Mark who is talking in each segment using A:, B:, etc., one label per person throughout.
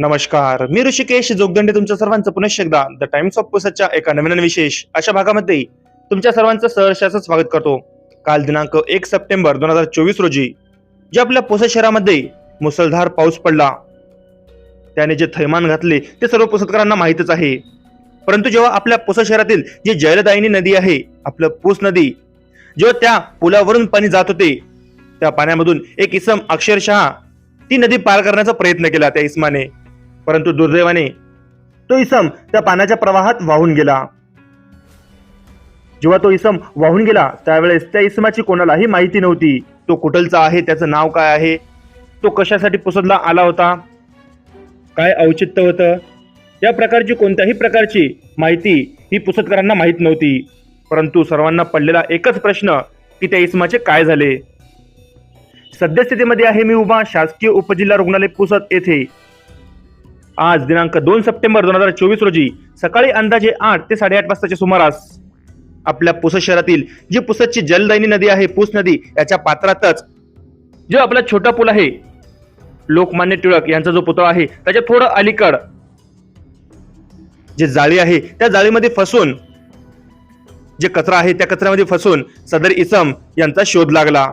A: नमस्कार. मी ऋषिकेश जोगदंडे तुमच्या सर्वांचं पुनश्च एकदा द टाइम्स ऑफ पुसच्या एका नवीन विशेष अशा भागामध्ये तुमच्या सर्वांचं सहर्षाचं स्वागत करतो. काल दिनांक एक सप्टेंबर दोन हजार चोवीस रोजी जे आपल्या पुसद शहरामध्ये मुसळधार पाऊस पडला. त्याने जे थैमान घातले ते सर्व पुसदकरांना माहीतच आहे. परंतु जेव्हा आपल्या पुसद शहरातील जी जयलदायिनी नदी आहे आपलं पूस नदी जेव्हा त्या पुलावरून पाणी जात होते त्या पाण्यामधून एक इसम अक्षरशः ती नदी पार करण्याचा प्रयत्न केला त्या इसमाने. परंतु दुर्दैवाने तो इसम त्या पाण्याच्या प्रवाहात वाहून गेला. जेव्हा तो इसम वाहून गेला त्यावेळेस त्या इसमाची कोणालाही माहिती नव्हती. तो कुठलचा आहे त्याचं नाव काय आहे? तो कशासाठी पुसदला आला होता? काय औचित्य होतं? या प्रकारची कोणत्याही प्रकारची माहिती ही पुसतकरांना माहीत नव्हती. परंतु सर्वांना पडलेला एकच प्रश्न की त्या इसमाचे काय झाले? सद्यस्थितीमध्ये आहे मी उभा शासकीय उपजिल्हा रुग्णालय पुसत येथे. आज दिनांक दोन सप्टेंबर दोन हजार चोवीस रोजी सकाळी अंदाजे आठ ते साडेआठ वाजताच्या सुमारास आपल्या पुसद शहरातील जी पुसदची जलदायिनी नदी आहे पूस नदी याच्या पात्रातच जो आपला छोटा पूल आहे लोकमान्य टिळक यांचा जो पुतळा आहे त्याच्या थोडं अलीकड जे जाळी आहे त्या जाळीमध्ये फसून जे कचरा आहे त्या कचऱ्यामध्ये फसून सदर इसम यांचा शोध लागला.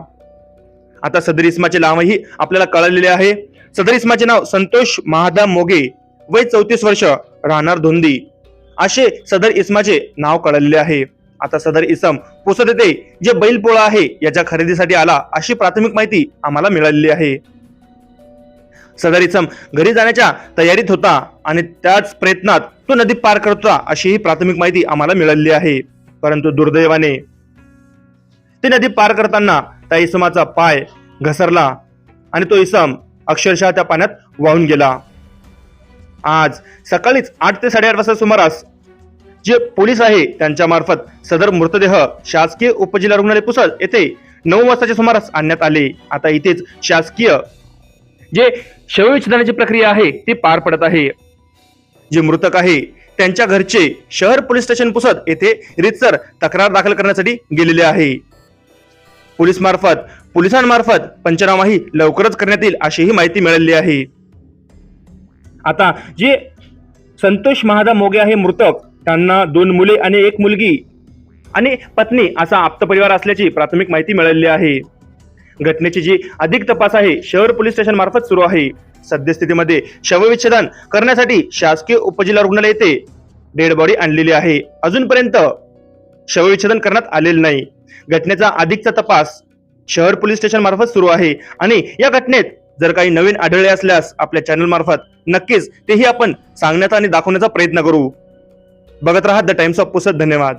A: आता सदर इसमाचे नावही आपल्याला कळलेले आहे. सदर इस्माचे नाव संतोष महादा मोगे. वय चौतीस वर्ष राहणार धोंदी. असे सदर इस्माचे नाव कळलेले आहे. आता सदर इसम पुसत येथे जे बैलपोळा आहे याच्या खरेदीसाठी आला अशी प्राथमिक माहिती आम्हाला मिळालेली आहे. सदर इसम घरी जाण्याच्या तयारीत होता आणि त्याच प्रयत्नात तो नदी पार करतो अशी ही प्राथमिक माहिती आम्हाला मिळालेली आहे. परंतु दुर्दैवाने ती नदी पार करताना त्या इसमाचा पाय घसरला आणि तो इसम अक्षरशः त्या पाण्यात वाहून गेला. आज सकाळीच आठ ते साडेआठ वाजता सुमारास जे पोलीस आहे त्यांच्या मार्फत सदर मृतदेह शासकीय उपजिल्हा रुग्णालय पुसद येथे नऊ वाजताच्या सुमारास आणण्यात आले. आता इथेच शासकीय जे शवविच्छेदनाची प्रक्रिया आहे ती पार पडत आहे. जे मृतक आहे त्यांच्या घरचे शहर पोलीस स्टेशन पुसद येथे रितसर तक्रार दाखल करण्यासाठी गेलेले आहे. पोलीस मार्फत पोलिसांमार्फत पंचनामाही लवकरच करण्यात येईल अशीही माहिती मिळालेली आहे. आता जे संतोष महादा मोगे आहे मृतक त्यांना दोन मुले आणि एक मुलगी आणि पत्नी असा आप्त परिवार असल्याची प्राथमिक माहिती मिळालेली आहे. घटनेची जी अधिक तपास आहे शहर पोलीस स्टेशन मार्फत सुरू आहे. सद्यस्थितीमध्ये शवविच्छेदन करण्यासाठी शासकीय उपजिल्हा रुग्णालय येथे डेड बॉडी आणलेली आहे. अजूनपर्यंत शवविच्छेदन करण्यात आलेलं नाही. घटनेचा अधिकचा तपास शहर पोलीस स्टेशन मार्फत सुरू आहे आणि या घटनेत जर काही नवीन आढळले असल्यास आपल्या चॅनल मार्फत नक्कीच तेही आपण सांगण्याचा आणि दाखवण्याचा प्रयत्न करू. बघत राहा द टाइम्स ऑफ पुसत धन्यवाद.